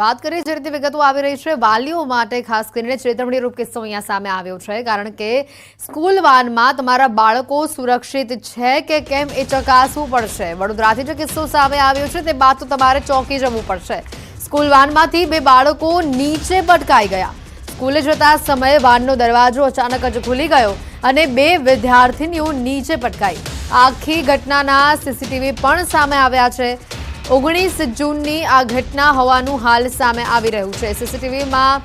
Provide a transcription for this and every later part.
વાત કરીએ જે રીતે વિગતો આવી રહી છે, વાલીઓ માટે ખાસ કરીને ચેતવણી રૂપ કિસ્સો અહીંયા સામે આવ્યો છે, કારણ કે સ્કૂલ વાનમાં તમારા બાળકો સુરક્ષિત છે કે કેમ એ ચકાસવું પડશે? વડોદરાથી જે કિસ્સો સામે આવ્યો છે, તે બાદ તો તમારે ચોંકી જવું પડશે. સ્કૂલ વાનમાંથી બે બાળકો નીચે પટકાઈ ગયા. સ્કૂલે જતા સમયે વાનનો દરવાજો અચાનક જ ખુલી ગયો અને બે વિદ્યાર્થીનીઓ નીચે પટકાઈ આખી ઘટનાના સીસીટીવી પણ સામે આવ્યા છે. ઓગણીસ જૂનની આ ઘટના હોવાનું હાલ સામે આવી રહ્યું છે. સીસીટીવીમાં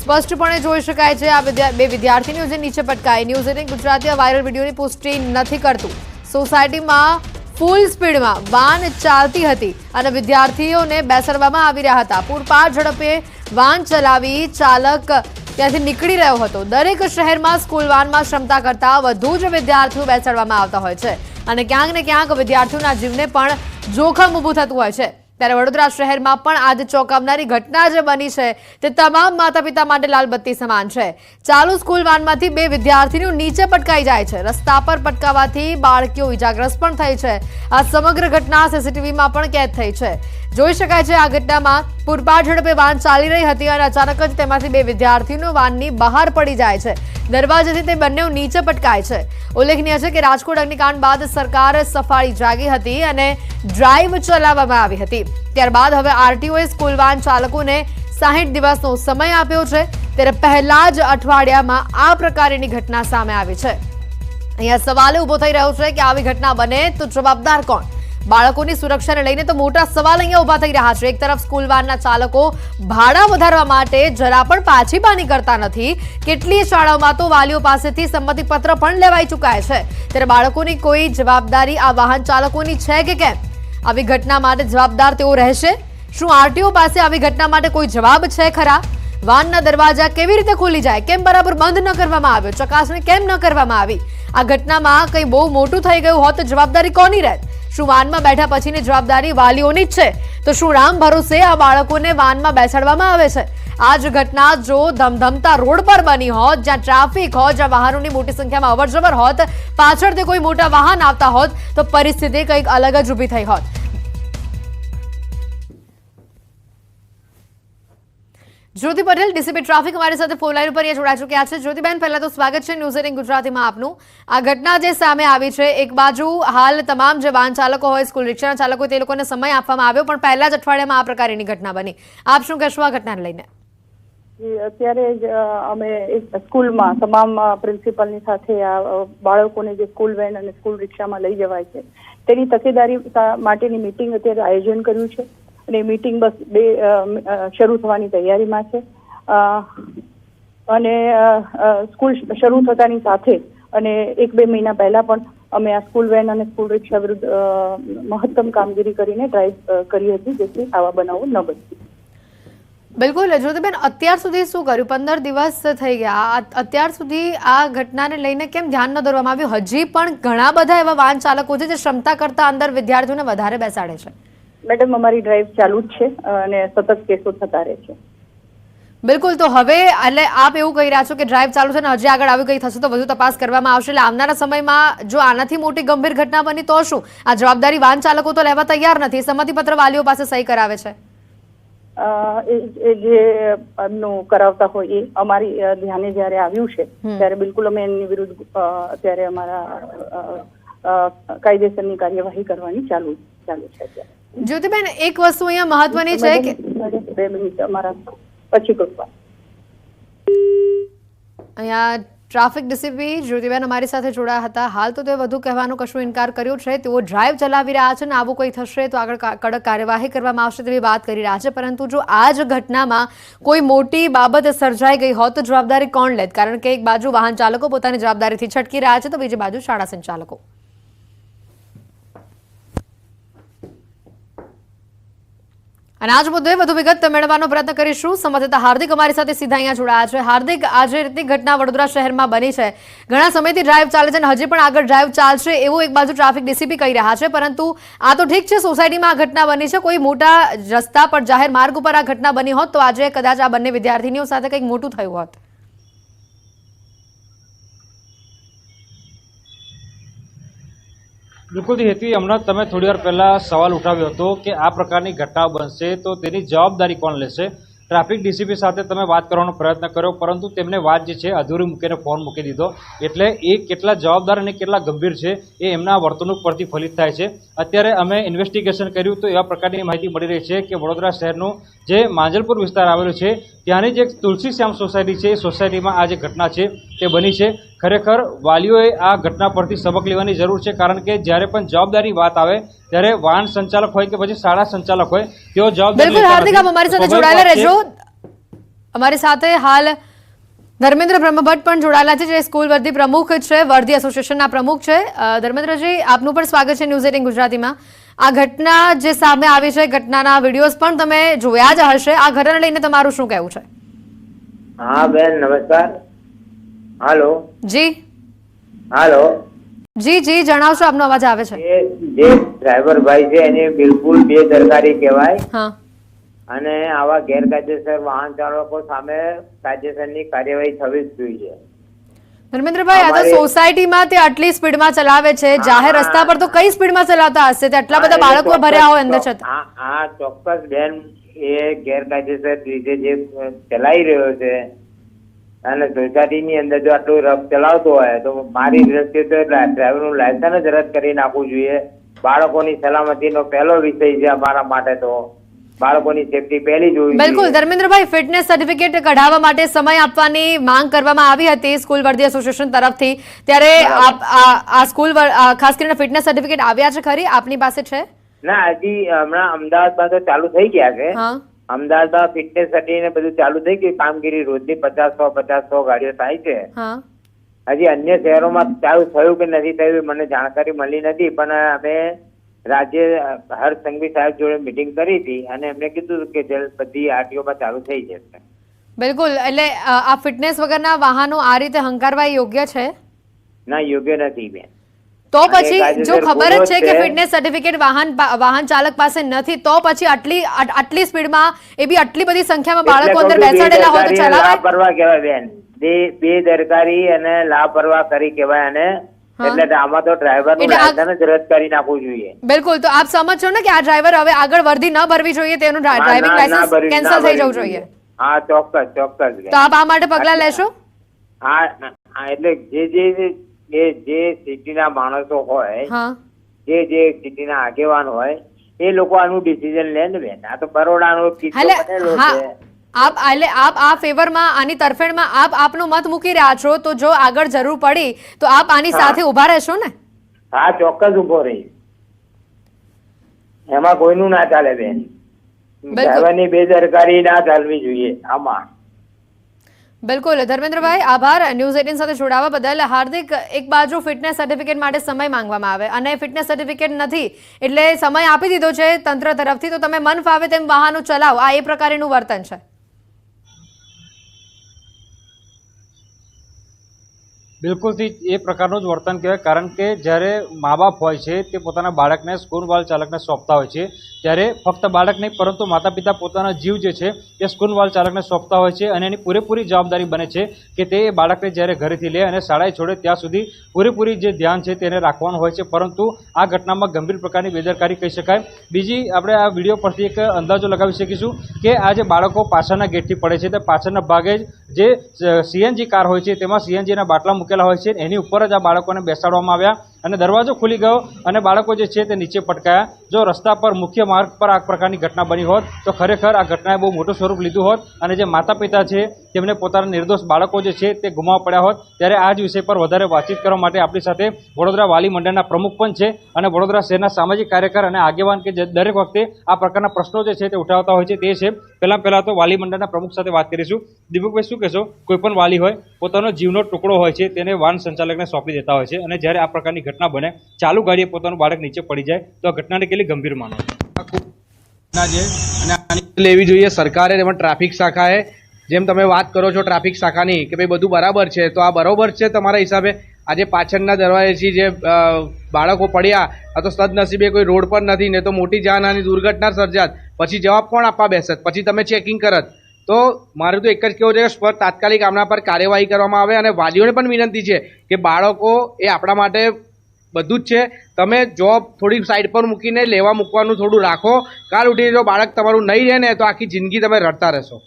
સ્પષ્ટપણે જોઈ શકાય છે, આ બે વિદ્યાર્થીનીઓ જે નીચે પટકાઈ. ન્યૂઝ એટીન ગુજરાતી વાયરલ વિડીયોની પુષ્ટિ નથી કરતું. સોસાયટીમાં ફૂલ સ્પીડમાં વાન ચાલતી હતી અને વિદ્યાર્થીઓને બેસાડવામાં આવી રહ્યા હતા. પૂરપાર ઝડપે વાન ચલાવી ચાલક ત્યાંથી નીકળી રહ્યો હતો. દરેક શહેરમાં સ્કૂલ વાનમાં ક્ષમતા કરતાં વધુ જ વિદ્યાર્થીઓ બેસાડવામાં આવતા હોય છે. અને ક્યાંક ને ક્યાંક વિદ્યાર્થીઓના જીવને પણ જોખમ ઊભું થતું હોય છે. ત્યારે વડોદરા શહેરમાં પણ આજે ચોંકાવનારી ઘટના જે બની છે તે તમામ માતા પિતા માટે લાલબત્તી સમાન છે. ચાલુ સ્કૂલ વાનમાંથી બે વિદ્યાર્થીનીઓ નીચે પટકાઈ જાય છે. રસ્તા પર પટકાવાથી બાળકીઓ ઇજાગ્રસ્ત પણ થઈ છે. આ સમગ્ર ઘટના સીસીટીવીમાં પણ કેદ થઈ છે. જોઈ શકાય છે આ ઘટનામાં પૂરપાટ ઝડપે વાન ચાલી રહી હતી અને અચાનક જ તેમાંથી બે વિદ્યાર્થીનું વાનની બહાર પડી જાય છે. દરવાજેથી તે બંને નીચે પટકાય છે. ઉલ્લેખનીય છે કે રાજકોટ અગ્નિકાંડ બાદ સરકાર સફાળી જાગી હતી અને ડ્રાઈવ ચલાવવામાં આવી હતી. ત્યારબાદ હવે આરટીઓએ સ્કૂલ વાન ચાલકોને સાહીઠ દિવસનો સમય આપ્યો છે. ત્યારે પહેલા જ અઠવાડિયામાં આ પ્રકારની ઘટના સામે આવી છે. અહીંયા સવાલ ઊભો થઈ રહ્યો છે કે આવી ઘટના બને તો જવાબદાર કોણ? બાળકોની સુરક્ષાને લઈને તો મોટા સવાલ અહીંયા ઊભા થઈ રહ્યા છે. એક તરફ સ્કૂલ વાનના ચાલકો ભાડા વધારવા માટે જરા પણ પાછી પાની કરતા નથી. કેટલીય શાળાઓમાં તો વાલીઓ પાસેથી સંમતિપત્ર પણ લેવાઈ ચૂકાય છે. ત્યારે બાળકોની કોઈ જવાબદારી આ વાહન ચાલકોની છે કે કેમ? આવી ઘટના માટે જવાબદાર તેઓ રહેશે? શું આરટીઓ પાસે આવી ઘટના માટે કોઈ જવાબ છે ખરા? વાનના દરવાજા કેવી રીતે ખુલી જાય? કેમ બરાબર બંધ ન કરવામાં આવ્યો? ચકાસણી કેમ ન કરવામાં આવી? આ ઘટનામાં કંઈ બહુ મોટું થઈ ગયું હોત તો જવાબદારી કોની રહેત? શું વાનમાં બેઠા પછીની જવાબદારી વાલીઓની જ છે? તો શું રામ ભરોસે આ બાળકોને વાનમાં બેસાડવામાં આવે છે? આ જ ઘટના જો ધમધમતા રોડ પર બની હોત, જ્યાં ટ્રાફિક હોત, જ્યાં વાહનોની મોટી સંખ્યામાં અવરજવર હોત, પાછળથી કોઈ મોટા વાહન આવતા હોત, તો પરિસ્થિતિ કંઈક અલગ જ ઊભી થઈ હોત. જ્યોતિ પટેલ, ડીસીપી ટ્રાફિક અમારી સાથે ફોન લાઈન ઉપર જોડાઈ ચૂક્યા છે. જ્યોતિબેન, પહેલા તો સ્વાગત છે ન્યૂઝ એટીન ગુજરાતીમાં આપનું. આ ઘટના જે સામે આવી છે, એક બાજુ હાલ તમામ જે વાહન ચાલકો હોય, સ્કૂલ રિક્ષાના ચાલકો તે લોકોને સમય આપવામાં આવ્યો, પણ પહેલા જ અઠવાડિયામાં આ પ્રકારની ઘટના બની. આપ શું કહેશો આ ઘટનાને લઈને? અત્યારે જ અમે એક સ્કૂલમાં તમામ પ્રિન્સિપલની સાથે આ બાળકોને જે સ્કૂલ વેન અને સ્કૂલ રિક્ષામાં લઈ જવાય છે. તેની તકેદારી માટેની મિટિંગ અત્યારે આયોજન કર્યું છે. અને મીટિંગ બસ બે શરૂ થવાની તૈયારીમાં છે. અને સ્કૂલ શરૂ થતાની સાથે અને એક બે મહિના પહેલા પણ અમે આ સ્કૂલ વેન અને સ્કૂલ રિક્ષા વિરુદ્ધ મહત્તમ કામગીરી કરીને ડ્રાઈવ કરી હતી, જેથી આવા બનાવો ન બને. બિલકુલ, જ્યોતિબેન, અત્યાર સુધી શું કર્યું? પંદર દિવસ થઈ ગયા. અત્યાર સુધી આ ઘટનાને લઈને કેમ ધ્યાન ન દોરવામાં આવ્યું? હજી પણ ઘણા બધા એવા વાહન ચાલકો છે જે ક્ષમતા કરતા અંદર વિદ્યાર્થીઓને વધારે બેસાડે છે. મેડમ અમારી ડ્રાઈવ ચાલુ જ છે અને સતત કેસો થતા રહે છે. બિલકુલ તો હવે એટલે આપ એવું કહી રહ્યા છો કે ડ્રાઈવ ચાલુ છે ને હજી આગળ આવી ગઈ થશે તો વધુ તપાસ કરવામાં આવશે. એટલે આવનારા સમયમાં જો આનાથી મોટી ગંભીર ઘટના બની તો શું? આ જવાબદારી વાહન ચાલકો તો લેવા તૈયાર નથી. સંમતિપત્ર વાલીઓ પાસે સહી કરાવે છે. જે એમનું કરાવતા હોય એ અમારી ધ્યાને જ્યારે આવ્યું છે ત્યારે બિલકુલ અમે એમની વિરુદ્ધ અત્યારે અમારા કાયદેસરની કાર્યવાહી કરવાની ચાલુ ચાલુ છે અત્યારે. જ્યોતિબેન એક વસ્તુ અહીંયા મહત્વની છે કે બે મિનિટ અમારા પછી કૃપા અહીંયા ટ્રાફિક ડીસીપી જ્યોતિબેન અમારી સાથે જોડાયા હતા. હાલ તો તે વધુ કહેવાનો કશું ઇનકાર કર્યો છે. તેઓ ડ્રાઈવ ચલાવી રહ્યા છે ને આવું કોઈ થશે તો આગળ કડક કાર્યવાહી કરવામાં આવશે તેવી વાત કરી રહ્યા છે. પરંતુ જો આ જ ઘટનામાં કોઈ મોટી બાબત સર્જાઈ ગઈ હોત તો જવાબદારી કોણ લેત? કારણ કે એક બાજુ વાહન ચાલકો પોતાની જવાબદારીથી છટકી રહ્યા છે તો બીજી બાજુ શાળા સંચાલકો. અને આજ મુદ્દે વધુ વિગત મેળવવાનો પ્રયત્ન કરીશું. સંવાદદાતા હાર્દિક અમારી સાથે સીધા અહીંયા જોડાયા છે. હાર્દિક આજે રીતની ઘટના વડોદરા શહેરમાં બની છે, ઘણા સમયથી ડ્રાઈવ ચાલે છે અને હજી પણ આગળ ડ્રાઈવ ચાલશે એવું એક બાજુ ટ્રાફિક ડીસીપી કહી રહ્યા છે. પરંતુ આ તો ઠીક છે, સોસાયટીમાં આ ઘટના બની છે. કોઈ મોટા રસ્તા પર જાહેર માર્ગ ઉપર આ ઘટના બની હોત તો આજે કદાચ આ બંને વિદ્યાર્થીનીઓ સાથે કંઈક મોટું થયું હોત. બિલકુલથી હેતી, હમણાં તમે થોડી વાર પહેલા સવાલ ઉઠાવ્યો હતો કે આ પ્રકારની ઘટનાઓ બનશે તો તેની જવાબદારી કોણ લેશે? ટ્રાફિક ડીસીપી સાથે તમે વાત કરવાનો પ્રયત્ન કર્યો, પરંતુ તેમને વાત જે છે, અધૂરી મૂકીને ફોન મૂકી દીધો. એટલે એ કેટલા જવાબદાર અને કેટલા ગંભીર છે, એ એમના વર્તણૂક પરથી ફલિત થાય છે. અત્યારે અમે ઇન્વેસ્ટિગેશન કર્યું તો એવા પ્રકારની માહિતી મળી રહી છે કે વડોદરા શહેરનું જે માંજલપુર વિસ્તાર આવેલો છે, ત્યાંની જે તુલસી શ્યામ સોસાયટી છે, એ સોસાયટીમાં આ જે ઘટના છે, તે બની છે. ખરેખર વાલીઓએ આ ઘટના પરથી સબક લેવાની જરૂર છે કારણ કે જ્યારે પણ જવાબદારી વાત આવે ત્યારે વાહન સંચાલક હોય કે પછી શાળા સંચાલક હોય તેઓ જવાબદારી બિલકુલ હાર્દિક આપ અમારી સાથે જોડાયેલા રહેજો. અમારી સાથે હાલ ધર્મેન્દ્ર બ્રહ્મભટ્ટ પણ જોડાયેલા છે જે સ્કૂલ વર્ધી પ્રમુખ છે વર્ધી એસોસિએશનના પ્રમુખ છે. ધર્મેન્દ્રજી આપનું પણ સ્વાગત છે ન્યૂઝ એટીન ગુજરાતીમાં. આ ઘટના જે સામે આવી છે ઘટનાના વિડીયોઝ પણ તમે જોયા જ હશે. આ ઘટનાને લઈને તમારું શું કહેવું છે? હા બેન નમસ્કાર. હાલો. જી. હાલો. જી જી જણાવશો આપનો અવાજ આવે છે. જે ડ્રાઈવર ભાઈ છે એને બિલકુલ બેદરકારી કહેવાય. હા. અને આવા ગેરકાયદેસર વાહન ચાલકો સામે કાયદેસરની કાર્યવાહી થવી જ જોઈએ. ધર્મેન્દ્રભાઈ આ તો સોસાયટીમાં તે આટલી સ્પીડમાં ચલાવે છે. જાહેર રસ્તા પર તો કઈ સ્પીડમાં ચલાવતા હશે? તે આટલા બધા બાળકો ભર્યા હોય અંદર છતાં. આ હા ચોક્કસ બેન એ ગેરકાયદેસર રીતે જે ચલાવી રહ્યો છે અને સોસાયટીની અંદર જો આટલું રફ ચલાવતો હોય તો મારી દ્રષ્ટિએ તો ડ્રાઈવરનું લાયસન્સ જ રદ કરી નાખવું જોઈએ. બાળકોની સલામતીનો પહેલો વિષય છે અમારા માટે તો. બાળકોની સેફટી પહેલી જોવી બિલકુલ. ધર્મેન્દ્રભાઈ ફિટનેસ સર્ટિફિકેટ કઢાવવા માટે સમય આપવાની માંગ કરવામાં આવી હતી સ્કૂલ વર્ધી એસોસિએશન તરફથી. ત્યારે આ સ્કૂલ ખાસ કરીને ફિટનેસ સર્ટિફિકેટ આવ્યા છે ખરી? આપની પાસે છે? ના હજી હમણાં અમદાવાદમાં તો ચાલુ થઈ ગયા છે. અમદાવાદમાં ફિટનેસ સર્ટિફિકેટ બધું ચાલુ થઈ ગયું કામગીરી રોજની પચાસ સો પચાસ સો ગાડીઓ થાય છે. હજી અન્ય શહેરોમાં ચાલુ થયું કે નથી થયું મને જાણકારી મળી નથી પણ અમે રાજ્ય હર્ષ સંઘવી સાહેબ જોડે મિટિંગ કરી હતી અને એમને કીધું કે જલ્દ બધી આરટીઓમાં ચાલુ થઈ જશે. બિલકુલ એટલે આ ફિટનેસ વગરના વાહનો આ રીતે હંકારવા યોગ્ય છે? ના યોગ્ય નથી બેન. તો પછી જો ખબર જ છે કે ફિટનેસ સર્ટિફિકેટ વાહન વાહન ચાલક પાસે નથી તો પછી આટલી આટલી સ્પીડમાં એ બી આટલી બધી સંખ્યામાં બાળકો અંદર બેસાડેલા હોય તો ચલાવાય? કહેવાય બેન. બે બેદરકારી અને લાપરવાહ કરી કહેવાય અને એટલે આમાં તો ડ્રાઈવરનું લાયસન્સ રદ કરી નાખવું જોઈએ. બિલકુલ તો આપ સમજો ને કે આ ડ્રાઈવર હવે આગળ વર્ધી ન ભરવી જોઈએ તેનું ડ્રાઇવિંગ ના, ના લાયસન્સ કેન્સલ થઈ જવું જોઈએ. હા ચોક્કસ ચોક્કસ તો આપ આ માટે પગલા લેશો? હા હા, એટલે જે જે જે જે સિટીના માણસો હોય હા. જે જે સિટીના આગેવાન હોય એ લોકો આનું ડિસિઝન લે ને બેન. આ તો બરોડાનો કિસ્સો બનેલો છે. આપ એટલે આપ આ ફેવરમાં આની તરફેણમાં આપ આપનો મત મૂકી રહ્યા છો તો જો આગળ જરૂર પડી તો આપ આની સાથે ઊભા રહેશો ને? હા ચોક્કસ ઊભો રહી એમાં કોઈનું ના ચાલે બેન. બેદરકારી ના ચાલવી જોઈએ આમાં. બિલકુલ. ધર્મેન્દ્રભાઈ, આભાર. ન્યૂઝ એટીન સાથે જોડાવા બદલ હાર્દિક એક બાજુ ફિટનેસ સર્ટિફિકેટ માટે સમય માંગવામાં આવે. અને ફિટનેસ સર્ટિફિકેટ નથી એટલે સમય આપી દીધો છે તંત્ર તરફથી. તો તમે મન ફાવે તેમ વાહનો ચલાવો. આ એ પ્રકારેનું વર્તન છે. બિલકુલથી એ પ્રકારનું જ વર્તન કહેવાય. કારણ કે જ્યારે મા બાપ હોય છે, તે પોતાના બાળકને સ્કૂલ વાલ ચાલકને સોંપતા હોય છે. ત્યારે ફક્ત બાળક નહીં, પરંતુ માતા પિતા પોતાના જીવ જે છે, એ સ્કૂલ વાલ ચાલકને સોંપતા હોય છે અને એની પૂરેપૂરી જવાબદારી બને છે કે તે બાળકને જ્યારે ઘરેથી લે અને શાળાએ છોડે, ત્યાં સુધી પૂરેપૂરી જે ધ્યાન છે તેને રાખવાનું હોય છે. પરંતુ આ ઘટનામાં ગંભીર પ્રકારની બેદરકારી કહી શકાય. બીજી, આપણે આ વીડિયો પરથી એક અંદાજો લગાવી શકીશું કે આ જે બાળકો પાછળના ગેટથી પડે છે, તે પાછળના ભાગે જ જે સીએનજી કાર હોય છે, તેમાં સીએનજીના બાટલા મૂકેલા હોય છે. એની ઉપર જ આ બાળકોને બેસાડવામાં આવ્યા. અને દરવાજો ખુલી ગયો અને બાળકો જે છે તે નીચે પટકાયા. જો રસ્તા પર મુખ્ય માર્ગ પર આ પ્રકારની ઘટના બની હોત, તો ખરેખર આ ઘટનાએ બહુ મોટું સ્વરૂપ લીધું હોત અને જે માતા પિતા છે તેમને પોતાના નિર્દોષ બાળકો જે છે તે ગુમાવવા પડ્યા હોત, ત્યારે આ જ વિષય પર વધારે વાતચીત કરવા માટે આપણી સાથે વડોદરા વાલી મંડળના પ્રમુખ પણ છે અને વડોદરા શહેરના સામાજિક કાર્યકર અને આગેવાન કે જે દરેક વખતે આ પ્રકારના પ્રશ્નો જે છે તે ઉઠાવતા હોય છે તે છે. પહેલાં પહેલાં તો વાલી મંડળના પ્રમુખ સાથે વાત કરીશું. દીપકભાઈ, શું કહેશો? કોઈ પણ વાલી હોય, પોતાનો જીવનો ટુકડો હોય છે તેને વાન સંચાલકને સોંપી દેતા હોય છે અને જ્યારે આ પ્રકારની ઘટના બને, ચાલુ ગાડીએ પોતાનું બાળક નીચે પડી જાય, તો આ ઘટનાને કેટલી ગંભીર માનો? છે અને લેવી જોઈએ સરકારે એમાં ટ્રાફિક શાખાએ જેમ તમે વાત કરો છો ટ્રાફિક શાખાની, કે ભાઈ બધું બરાબર છે, તો આ બરાબર છે તમારા હિસાબે? આજે પાછળના દરવાજેથી જે બાળકો પડ્યા, આ તો સદનસીબે કોઈ રોડ પર નથી, ને તો મોટી જાનહાની, દુર્ઘટના સર્જાત. પછી જવાબ કોણ આપવા બેસત? પછી તમે ચેકિંગ કરત. તો મારું તો એક જ કહેવું છે કે તાત્કાલિક આમના પર કાર્યવાહી કરવામાં આવે, અને વાલીઓને પણ વિનંતી છે કે બાળકો એ આપણા માટે બધું જ છે. તમે જોબ થોડી સાઈડ પર મૂકીને લેવા મૂકવાનું થોડું રાખો. કાલ ઉઠીને જો બાળક તમારું નહીં રહે ને તો આખી જિંદગી તમે રડતા રહેશો.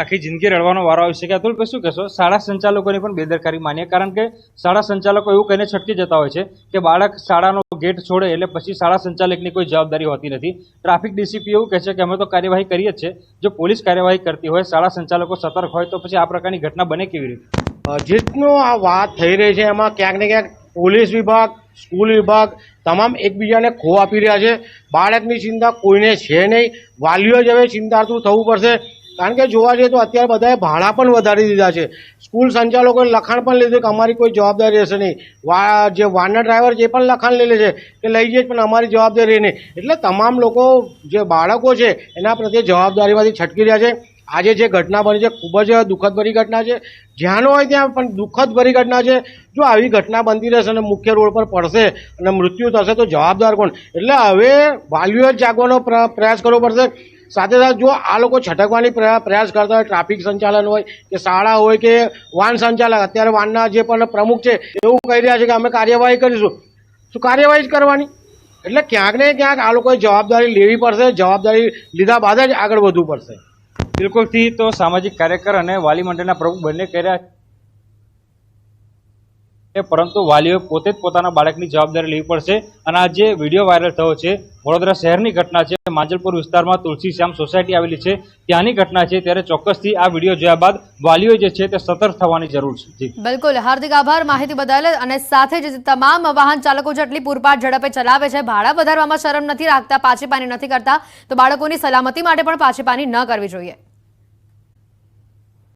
આખી જિંદગી રડવાનો વારો આવી શકે. અતુલ શું કહેશો? શાળા સંચાલકોની પણ બેદરકારી માનીએ કારણ કે શાળા સંચાલકો એવું કહીને છટકી જતા હોય છે કે બાળક શાળાનો ગેટ છોડે એટલે પછી શાળા સંચાલકની કોઈ જવાબદારી હોતી નથી. ટ્રાફિક ડીસીપી એવું કહે છે કે અમે તો કાર્યવાહી કરીએ જ છે. જો પોલીસ કાર્યવાહી કરતી હોય શાળા સંચાલકો સતર્ક હોય તો પછી આ પ્રકારની ઘટના બને કેવી રીતે? જેટલો આ વાત થઈ રહી છે. એમાં ક્યાંક ને ક્યાંક પોલીસ વિભાગ, સ્કૂલ વિભાગ, તમામ એકબીજાને ખો આપી રહ્યા છે. બાળકની ચિંતા કોઈને છે નહીં. વાલીઓ જ હવે ચિંતાતું થવું પડશે. કારણ કે જોવા જઈએ તો અત્યારે બધાએ ભાડા પણ વધારી દીધા છે. સ્કૂલ સંચાલકોએ લખાણ પણ લીધું કે અમારી કોઈ જવાબદારી રહેશે નહીં. વા, જે વાનર ડ્રાઈવર જે પણ લખાણ લઈ લે છે કે લઈ જઈએ પણ અમારી જવાબદારી નહીં. એટલે તમામ લોકો, જે બાળકો છે, એના પ્રત્યે જવાબદારીમાંથી છટકી રહ્યા છે. આજે જે ઘટના બની છે, ખૂબ જ દુઃખદભરી ઘટના છે. જ્યાં હોય ત્યાં પણ દુઃખદભરી ઘટના છે. જો આવી ઘટના બનતી રહેશે અને મુખ્ય રોડ પર પડશે અને મૃત્યુ થશે, તો જવાબદાર કોણ? એટલે હવે વાલીઓએ જાગવાનો પ્ર- પ્રયાસ કરવો પડશે. સાથે સાથે જો આ લોકો છટકવાની પ્રયા- પ્રયાસ કરતા હોય, ટ્રાફિક સંચાલન હોય, કે શાળા હોય, કે વાહન સંચાલક, અત્યારે વાહનના જે પણ પ્રમુખ છે, એવું કહી રહ્યા છે કે અમે કાર્યવાહી કરીશું. શું કાર્યવાહી જ કરવાની? એટલે ક્યાંક ને ક્યાંક આ લોકોએ જવાબદારી લેવી પડશે, જવાબદારી લીધા બાદ જ આગળ વધવું પડશે. બિલકુલથી તો સામાજિક કાર્યકર અને વાલી મંડળના પ્રમુખ બંને કર્યા પરંતુ વાલીઓએ પોતે જ પોતાના બાળકની જવાબદારી લેવી પડશે. અને આ જે વીડિયો વાયરલ થયો છે, વડોદરા શહેરની ઘટના છે, માંજલપુર વિસ્તારમાં તુલસી શ્યામ સોસાયટી આવેલી છે, ત્યાંની ઘટના છે, ત્યારે ચોક્કસથી આ વીડિયો જોયા બાદ વાલીઓ જે છે તે સતર્ક થવાની જરૂર છે. બિલકુલ, હાર્દિક આભાર માહિતી બદલ અને સાથે જ તમામ વાહન ચાલકો જેટલી પૂરપાટ ઝડપે ચલાવે છે, ભાડા વધારવામાં શરમ નથી રાખતા, પાછી પાની નથી કરતા, તો બાળકોની સલામતી માટે પણ પાછી પાની ન કરવી જોઈએ.